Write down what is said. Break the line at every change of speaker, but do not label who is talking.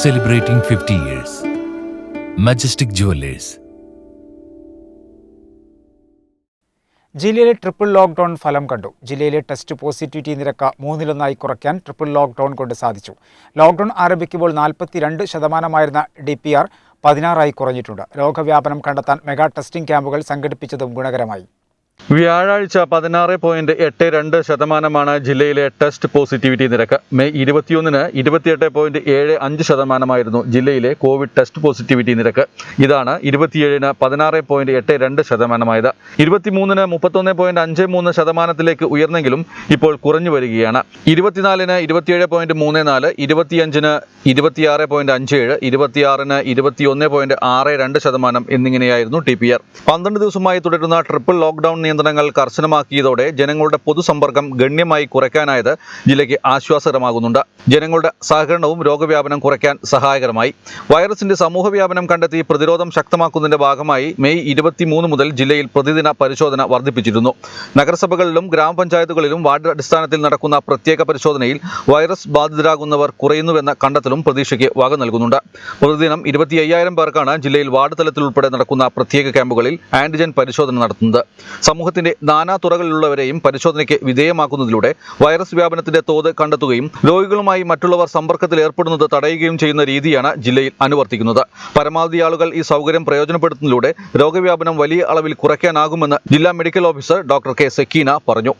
celebrating 50 years. Majestic Jewelers.
ജില്ലയിലെ triple lockdown ഫലം കണ്ടു ജില്ലയിലെ ടെസ്റ്റ് പോസിറ്റിവിറ്റി നിരക്ക് മൂന്നിലൊന്നായി കുറയ്ക്കാൻ ട്രിപ്പിൾ ലോക്ക്ഡൌൺ കൊണ്ട് സാധിച്ചു ലോക്ക്ഡൌൺ ആരംഭിക്കുമ്പോൾ നാൽപ്പത്തിരണ്ട് ശതമാനമായിരുന്ന ഡി പി ആർ പതിനാറായി കുറഞ്ഞിട്ടുണ്ട് രോഗവ്യാപനം കണ്ടെത്താൻ മെഗാ ടെസ്റ്റിംഗ് ക്യാമ്പുകൾ സംഘടിപ്പിച്ചതും ഗുണകരമായി
വ്യാഴാഴ്ച പതിനാറ് പോയിന്റ് എട്ട് രണ്ട് ശതമാനമാണ് ജില്ലയിലെ ടെസ്റ്റ് പോസിറ്റിവിറ്റി നിരക്ക്. മെയ് ഇരുപത്തിയൊന്നിന് ഇരുപത്തിയെട്ട് പോയിന്റ് ഏഴ് അഞ്ച് ശതമാനമായിരുന്നു ജില്ലയിലെ കോവിഡ് ടെസ്റ്റ് പോസിറ്റിവിറ്റി നിരക്ക്. ഇതാണ് ഇരുപത്തിയേഴിന് പതിനാറ് പോയിന്റ് എട്ട് രണ്ട് ശതമാനമായത്. ഇരുപത്തിമൂന്നിന് മുപ്പത്തൊന്ന് പോയിന്റ് അഞ്ച് മൂന്ന് ശതമാനത്തിലേക്ക് ഉയർന്നെങ്കിലും ഇപ്പോൾ കുറഞ്ഞു വരികയാണ്. ഇരുപത്തിനാലിന് ഇരുപത്തിയേഴ് പോയിന്റ് മൂന്ന് നാല് ഇരുപത്തിയഞ്ചിന് ഇരുപത്തിയാറ് പോയിന്റ് അഞ്ച് ഏഴ് ഇരുപത്തിയാറിന് ഇരുപത്തിയൊന്ന് പോയിന്റ് ആറ് രണ്ട് ശതമാനം എന്നിങ്ങനെയായിരുന്നു ടി പി ആർ. പന്ത്രണ്ട് ദിവസമായി തുടരുന്ന ട്രിപ്പിൾ ലോക്ക്ഡൌൺ നിയന്ത്രണങ്ങൾ കർശനമാക്കിയതോടെ ജനങ്ങളുടെ പൊതുസമ്പർക്കം ഗണ്യമായി കുറയ്ക്കാനായത് ജില്ലയ്ക്ക് ആശ്വാസകരമാകുന്നുണ്ട്. ജനങ്ങളുടെ സഹകരണവും രോഗവ്യാപനം കുറയ്ക്കാൻ സഹായകരമായി. വൈറസിന്റെ സമൂഹവ്യാപനം കണ്ടെത്തി പ്രതിരോധം ശക്തമാക്കുന്നതിന്റെ ഭാഗമായി മെയ് ഇരുപത്തിമൂന്ന് മുതൽ ജില്ലയിൽ പ്രതിദിന പരിശോധന വർദ്ധിപ്പിച്ചിരുന്നു. നഗരസഭകളിലും ഗ്രാമപഞ്ചായത്തുകളിലും വാർഡ് അടിസ്ഥാനത്തിൽ നടക്കുന്ന പ്രത്യേക പരിശോധനയിൽ വൈറസ് ബാധിതരാകുന്നവർ കുറയുന്നുവെന്ന കണ്ടെത്തലും പ്രതീക്ഷയ്ക്ക് വക നൽകുന്നുണ്ട്. പ്രതിദിനം ഇരുപത്തി അയ്യായിരം പേർക്കാണ് ജില്ലയിൽ വാർഡ് തലത്തിൽ ഉൾപ്പെടെ നടക്കുന്ന പ്രത്യേക ക്യാമ്പുകളിൽ ആന്റിജൻ പരിശോധന നടത്തുന്നത്. സമൂഹത്തിന്റെ നാനാ തുറകളിലുള്ളവരെയും പരിശോധനയ്ക്ക് വിധേയമാക്കുന്നതിലൂടെ വൈറസ് വ്യാപനത്തിന്റെ തോത് കണ്ടെത്തുകയും രോഗികളുമായി മറ്റുള്ളവർ സമ്പർക്കത്തിൽ ഏർപ്പെടുന്നത് തടയുകയും ചെയ്യുന്ന രീതിയാണ് ജില്ലയിൽ അനുവർത്തിക്കുന്നത്. പരമാവധി ആളുകൾ ഈ സൗകര്യം പ്രയോജനപ്പെടുത്തുന്നതിലൂടെ രോഗവ്യാപനം വലിയ അളവിൽ കുറയ്ക്കാനാകുമെന്ന് ജില്ലാ medical officer doctor K Sakeena പറഞ്ഞു.